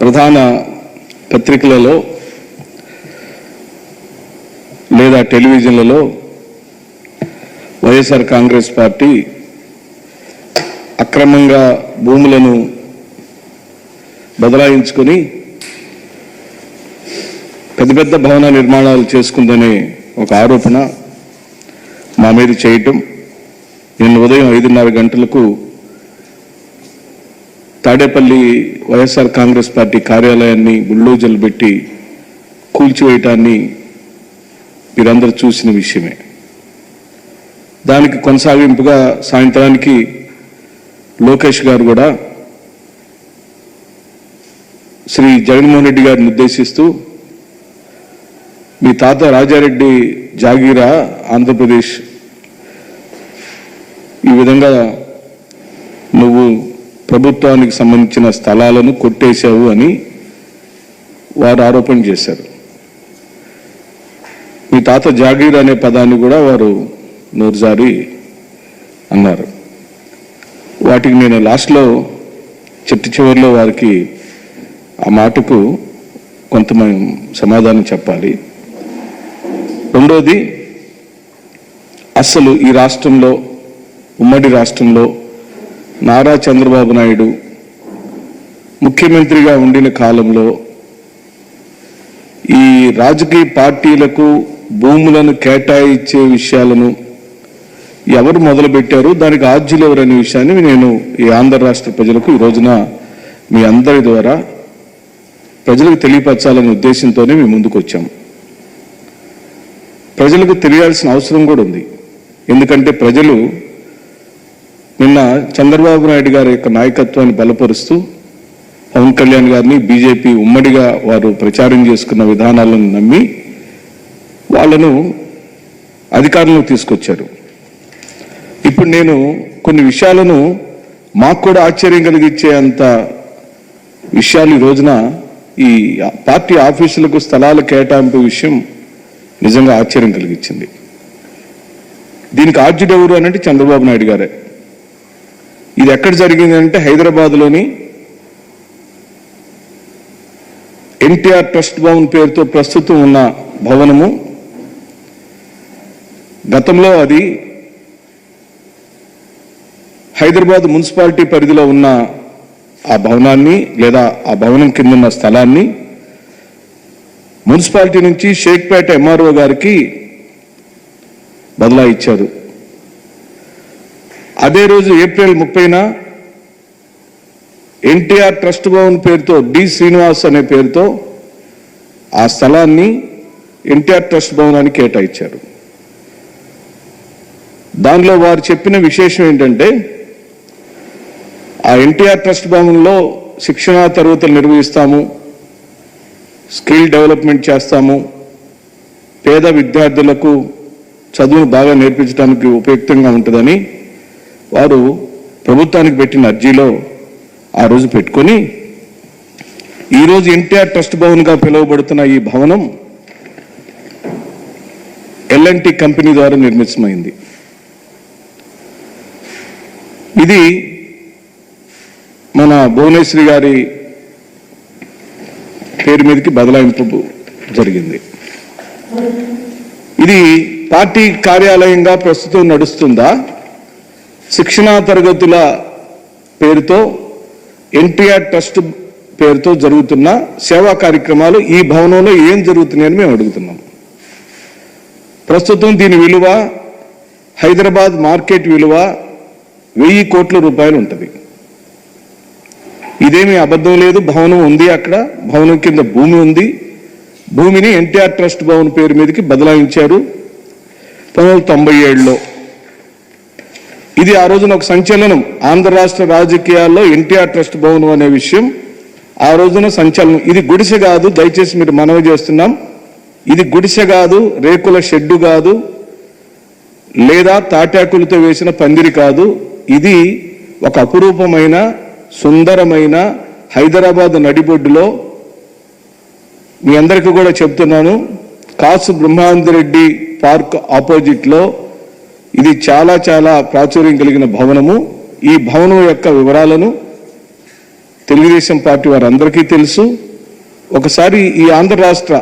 ప్రధాన పత్రికలలో లేదా టెలివిజన్లలో వైఎస్ఆర్ కాంగ్రెస్ పార్టీ అక్రమంగా భూములను బదలాయించుకొని పెద్ద పెద్ద భవన నిర్మాణాలు చేసుకుందనే ఒక ఆరోపణ మా మీద చేయటం. నిన్న ఉదయం ఐదున్నర గంటలకు తాడేపల్లి వైఎస్ఆర్ కాంగ్రెస్ పార్టీ కార్యాలయాన్ని బుల్డోజర్లు పెట్టి కూల్చివేయటాన్ని మీరందరూ చూసిన విషయమే. దానికి కొనసాగింపుగా సాయంత్రానికి లోకేష్ గారు కూడా శ్రీ జగన్మోహన్ రెడ్డి గారిని ఉద్దేశిస్తూ మీ తాత రాజారెడ్డి జాగీరా ఆంధ్రప్రదేశ్ ఈ విధంగా ప్రభుత్వానికి సంబంధించిన స్థలాలను కొట్టేశావు అని వారు ఆరోపణ చేశారు. మీ తాత జాగీర్ అనే పదాన్ని కూడా వారు నూరుజారి అన్నారు. వాటికి నేను లాస్ట్లో చిట్టి చివరిలో వారికి ఆ మాటకు కొంత సమాధానం చెప్పాలి. రెండోది అసలు ఈ రాష్ట్రంలో ఉమ్మడి రాష్ట్రంలో నారా చంద్రబాబు నాయుడు ముఖ్యమంత్రిగా ఉండిన కాలంలో ఈ రాజకీయ పార్టీలకు భూములను కేటాయించే విషయాలను ఎవరు మొదలుపెట్టారు దానికి ఆద్యులు ఎవరనే విషయాన్ని నేను ఈ ఆంధ్ర రాష్ట్ర ప్రజలకు ఈ రోజున మీ అందరి ద్వారా ప్రజలకు తెలియపరచాలనే ఉద్దేశంతోనే మేము ముందుకు వచ్చాము ప్రజలకు తెలియాల్సిన అవసరం కూడా ఉంది. ఎందుకంటే ప్రజలు నిన్న చంద్రబాబు నాయుడు గారి యొక్క నాయకత్వాన్ని బలపరుస్తూ పవన్ కళ్యాణ్ గారిని బీజేపీ ఉమ్మడిగా వారు ప్రచారం చేసుకున్న విధానాలను నమ్మి వాళ్ళను అధికారంలో తీసుకొచ్చారు. ఇప్పుడు నేను కొన్ని విషయాలను మాకు కూడా ఆశ్చర్యం కలిగించే అంత విషయాలు ఈ రోజున ఈ పార్టీ ఆఫీసులకు స్థలాల కేటాయింపు విషయం నిజంగా ఆశ్చర్యం కలిగించింది. దీనికి ఆర్జుడెవరు అనంటే చంద్రబాబు నాయుడు గారే. ఇది ఎక్కడ జరిగిందంటే హైదరాబాద్లోని ఎన్టీఆర్ ట్రస్ట్ భవన్ పేరుతో ప్రస్తుతం ఉన్న భవనము. గతంలో అది హైదరాబాద్ మున్సిపాలిటీ పరిధిలో ఉన్న ఆ భవనాన్ని లేదా ఆ భవనం కింద ఉన్న స్థలాన్ని మున్సిపాలిటీ నుంచి షేక్పేట ఎంఆర్ఓ గారికి బదలా ఇచ్చారు అదే రోజు ఏప్రిల్ ముప్పైన ఎన్టీఆర్ ట్రస్ట్ భవన్ పేరుతో డి శ్రీనివాస్ అనే పేరుతో ఆ స్థలాన్ని ఎన్టీఆర్ ట్రస్ట్ భవనానికి కేటాయించారు. దానిలో వారు చెప్పిన విశేషం ఏంటంటే ఆ ఎన్టీఆర్ ట్రస్ట్ భవన్లో శిక్షణా తరగతులు నిర్వహిస్తాము స్కిల్ డెవలప్మెంట్ చేస్తాము పేద విద్యార్థులకు చదువును బాగా నేర్పించడానికి ఉపయుక్తంగా ఉంటుందని వారు ప్రభుత్వానికి పెట్టిన అర్జీలో ఆ రోజు పెట్టుకొని ఈరోజు ఎన్టీఆర్ ట్రస్ట్ భవన్గా పిలువబడుతున్న ఈ భవనం ఎల్ఎన్టీ కంపెనీ ద్వారా నిర్మితమైంది. ఇది మన భువనేశ్వరి గారి పేరు మీదకి బదలాయింపు జరిగింది. ఇది పార్టీ కార్యాలయంగా ప్రస్తుతం నడుస్తుందా? శిక్షణా తరగతుల పేరుతో ఎన్టీఆర్ ట్రస్ట్ పేరుతో జరుగుతున్న సేవా కార్యక్రమాలు ఈ భవనంలో ఏం జరుగుతున్నాయని మేము అడుగుతున్నాం. ప్రస్తుతం దీని విలువ హైదరాబాద్ మార్కెట్ విలువ వెయ్యి కోట్ల రూపాయలు ఉంటుంది. ఇదేమీ అబద్ధం లేదు భవనం ఉంది అక్కడ భవనం కింద భూమి ఉంది. భూమిని ఎన్టీఆర్ ట్రస్ట్ భవన్ పేరు మీదకి బదలాయించారు. పంతొమ్మిది వందల తొంభై ఏడులో ఇది ఆ రోజున ఒక సంచలనం. ఆంధ్ర రాష్ట్ర రాజకీయాల్లో ఎన్టీఆర్ ట్రస్ట్ భవనం అనే విషయం ఆ రోజున సంచలనం. ఇది గుడిసె కాదు దయచేసి మీరు మనవి చేస్తున్నాం. ఇది గుడిసె కాదు రేకుల షెడ్డు కాదు లేదా తాటాకులతో వేసిన పందిరి కాదు. ఇది ఒక అపురూపమైన సుందరమైన హైదరాబాద్ నడిబొడ్డులో మీ అందరికీ కూడా చెప్తున్నాను. కాసు బ్రహ్మానందరెడ్డి పార్క్ ఆపోజిట్లో ఇది చాలా చాలా ప్రాచుర్యం కలిగిన భవనము. ఈ భవనం యొక్క వివరాలను తెలుగుదేశం పార్టీ వారందరికీ తెలుసు. ఒకసారి ఈ ఆంధ్ర రాష్ట్ర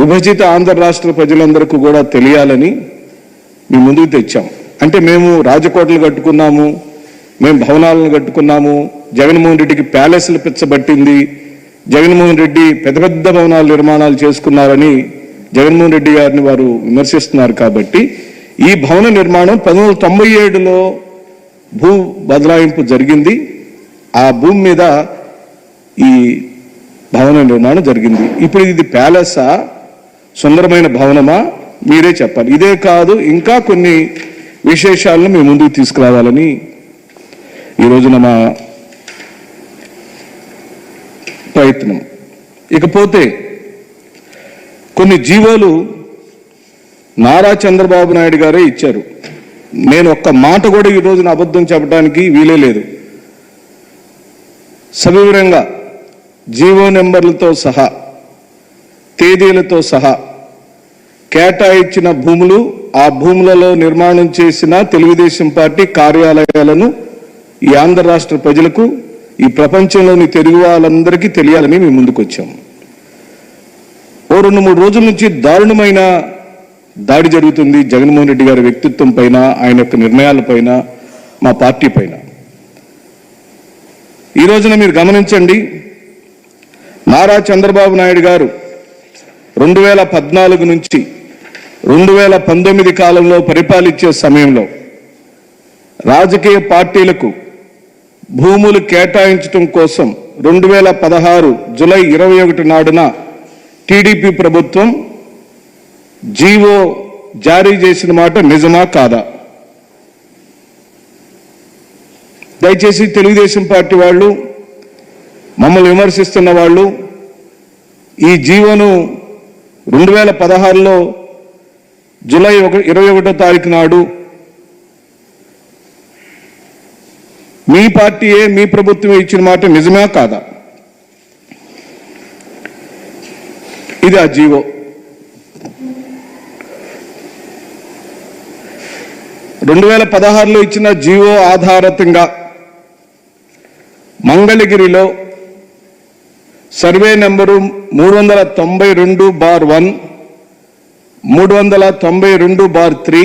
విభజిత ఆంధ్ర రాష్ట్ర ప్రజలందరికీ కూడా తెలియాలని మీ ముందుకు తెచ్చాం. అంటే మేము రాజకోటలు కట్టుకున్నాము మేము భవనాలను కట్టుకున్నాము జగన్మోహన్ రెడ్డికి ప్యాలెస్లు పిచ్చబట్టింది జగన్మోహన్ రెడ్డి పెద్ద పెద్ద భవనాలు నిర్మాణాలు చేసుకున్నారని జగన్మోహన్ రెడ్డి గారిని వారు విమర్శిస్తున్నారు కాబట్టి ఈ భవన నిర్మాణం పంతొమ్మిది వందల తొంభై ఏడులో భూ బదలాయింపు జరిగింది. ఆ భూమి మీద ఈ భవన నిర్మాణం జరిగింది. ఇప్పుడు ఇది ప్యాలెసా? సుందరమైన భవనమా? మీరే చెప్పాలి. ఇదే కాదు ఇంకా కొన్ని విశేషాలను మేము ముందుకు తీసుకురావాలని ఈ రోజున మా ప్రయత్నం. ఇకపోతే కొన్ని జీవోలు నారా చంద్రబాబు నాయుడు గారే ఇచ్చారు. నేను ఒక్క మాట కూడా ఈ రోజున అబద్ధం చెప్పడానికి వీలే లేదు. సవివరంగా జీవో నెంబర్లతో సహా తేదీలతో సహా కేటాయించిన భూములు ఆ భూములలో నిర్మాణం చేసిన తెలుగుదేశం పార్టీ కార్యాలయాలను ఈ ఆంధ్ర రాష్ట్ర ప్రజలకు ఈ ప్రపంచంలోని తెలుగు వాళ్ళందరికీ తెలియాలని మేము ముందుకొచ్చాము ఓ రెండు మూడు రోజుల నుంచి దారుణమైన దాడి జరుగుతుంది జగన్మోహన్ రెడ్డి గారి వ్యక్తిత్వం పైన ఆయన యొక్క నిర్ణయాల పైన మా పార్టీ పైన. ఈ రోజున మీరు గమనించండి నారా చంద్రబాబు నాయుడు గారు రెండు వేల పద్నాలుగు నుంచి రెండు వేల పంతొమ్మిది కాలంలో పరిపాలించే సమయంలో రాజకీయ పార్టీలకు భూములు కేటాయించడం కోసం రెండు వేల పదహారు జులై ఇరవై ఒకటి నాడున టీడీపీ ప్రభుత్వం జీవో జారీ చేసిన మాట నిజమా కాదా? దయచేసి తెలుగుదేశం పార్టీ వాళ్ళు మమ్మల్ని విమర్శిస్తున్న వాళ్ళు ఈ జీవోను రెండు వేల పదహారులో జూలై ఒక ఇరవై ఒకటో తారీఖు నాడు మీ పార్టీయే మీ ప్రభుత్వమే ఇచ్చిన మాట నిజమా కాదా? ఇది ఆ జీవో. రెండు వేల పదహారులో ఇచ్చిన జీవో ఆధారితంగా మంగళగిరిలో సర్వే నెంబరు మూడు వందల తొంభై రెండు బార్ వన్ మూడు వందల తొంభై రెండు బార్ త్రీ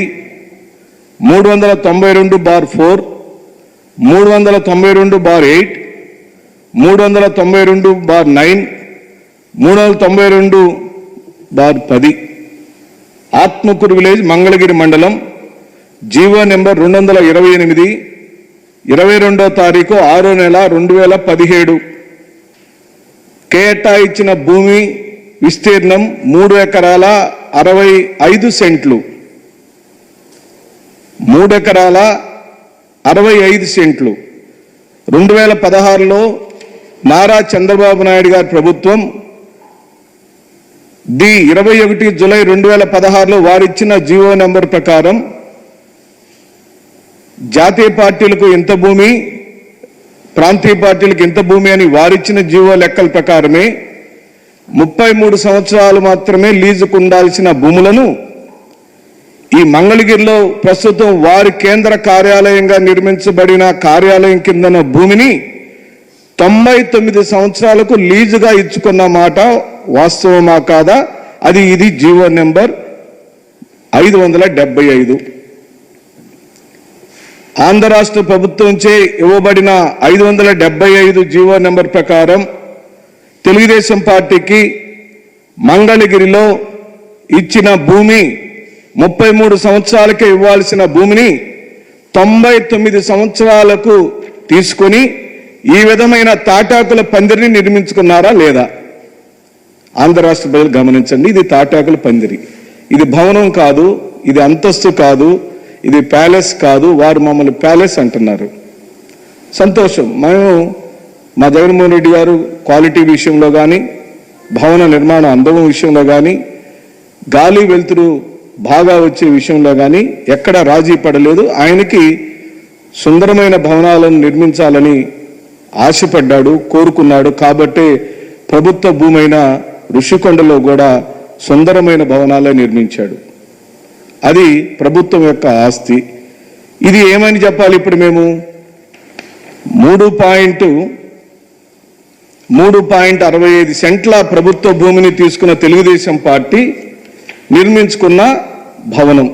మూడు వందల తొంభై రెండు బార్ ఫోర్ మూడు వందల తొంభై రెండు బార్ ఎయిట్ మూడు వందల తొంభై రెండు బార్ నైన్ మూడు వందల తొంభై రెండు బార్ పది. ఆత్మకూరు విలేజ్ మంగళగిరి మండలం జీవో నెంబర్ రెండు వందల ఇరవై ఎనిమిది ఇరవై రెండో తారీఖు ఆరో నెల రెండు వేల పదిహేడు కేటాయించిన భూమి విస్తీర్ణం మూడు ఎకరాల అరవై ఐదు సెంట్లు. మూడు ఎకరాల అరవై ఐదు సెంట్లు. రెండు వేల పదహారులో నారా చంద్రబాబు నాయుడు గారి ప్రభుత్వం ది ఇరవై ఒకటి జూలై రెండు వేల పదహారులో వారిచ్చిన జీవో నెంబర్ ప్రకారం జాతీయ పార్టీలకు ఎంత భూమి ప్రాంతీయ పార్టీలకు ఎంత భూమి అని వారిచ్చిన జీవో లెక్కల ప్రకారమే ముప్పై మూడు సంవత్సరాలు మాత్రమే లీజుకు ఉండాల్సిన భూములను ఈ మంగళగిరిలో ప్రస్తుతం వారి కేంద్ర కార్యాలయంగా నిర్మించబడిన కార్యాలయం కిందన భూమిని తొంభై తొమ్మిది సంవత్సరాలకు లీజుగా ఇచ్చుకున్న మాట వాస్తవమా కాదా? అది ఇది జీవో నెంబర్ ఐదు వందల డెబ్బై ఐదు. ఆంధ్ర రాష్ట్ర ప్రభుత్వంచే ఇవ్వబడిన ఐదు వందల డెబ్బై ఐదు జీవో నెంబర్ ప్రకారం తెలుగుదేశం పార్టీకి మంగళగిరిలో ఇచ్చిన భూమి ముప్పై మూడు సంవత్సరాలకే ఇవ్వాల్సిన భూమిని తొంభై తొమ్మిది సంవత్సరాలకు తీసుకొని ఈ విధమైన తాటాకుల పందిరిని నిర్మించుకున్నారా లేదా? ఆంధ్ర రాష్ట్ర ప్రజలు గమనించండి ఇది తాటాకుల పందిరి. ఇది భవనం కాదు ఇది అంతస్తు కాదు ఇది ప్యాలెస్ కాదు వారు మమ్మల్ని ప్యాలెస్ అంటున్నారు. సంతోషం. మేము మా జగన్మోహన్ రెడ్డి గారు క్వాలిటీ విషయంలో కానీ భవన నిర్మాణ అనుభవం విషయంలో కానీ గాలి వెలుతురు బాగా వచ్చే విషయంలో కానీ ఎక్కడ రాజీ పడలేదు. ఆయనకి సుందరమైన భవనాలను నిర్మించాలని ఆశపడ్డాడు కోరుకున్నాడు. కాబట్టే ప్రభుత్వ భూమైన ఋషికొండలో కూడా సుందరమైన భవనాలే నిర్మించాడు. అది ప్రభుత్వం యొక్క ఆస్తి. ఇది ఏమని చెప్పాలి ఇప్పుడు మేము? మూడు పాయింట్ మూడు పాయింట్ అరవై ఐదు సెంట్ల ప్రభుత్వ భూమిని తీసుకున్న తెలుగుదేశం పార్టీ నిర్మించుకున్న భవనం.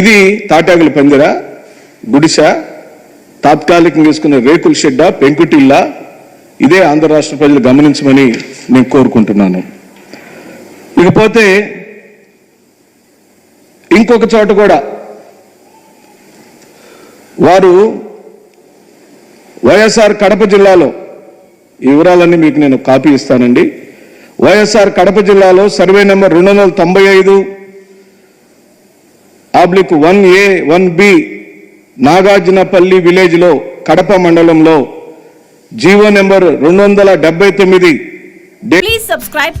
ఇది తాటాకుల పందిర గుడిస తాత్కాలికంగా తీసుకున్న రేకుల షెడ్డ పెంకుటిల్లా. ఇదే ఆంధ్ర రాష్ట్ర ప్రజలు గమనించమని నేను కోరుకుంటున్నాను. ఇకపోతే ఇంకొక చోట కూడా వారు వైఎస్ఆర్ కడప జిల్లాలో ఈ వివరాలన్నీ మీకు నేను కాపీ ఇస్తానండి వైఎస్ఆర్ కడప జిల్లాలో సర్వే నెంబర్ రెండు వందల తొంభై ఐదు oblique one A one B Nagarjunapalli విలేజ్లో కడప మండలంలో జీవో నెంబర్ రెండు వందల డెబ్బై తొమ్మిది Please subscribe.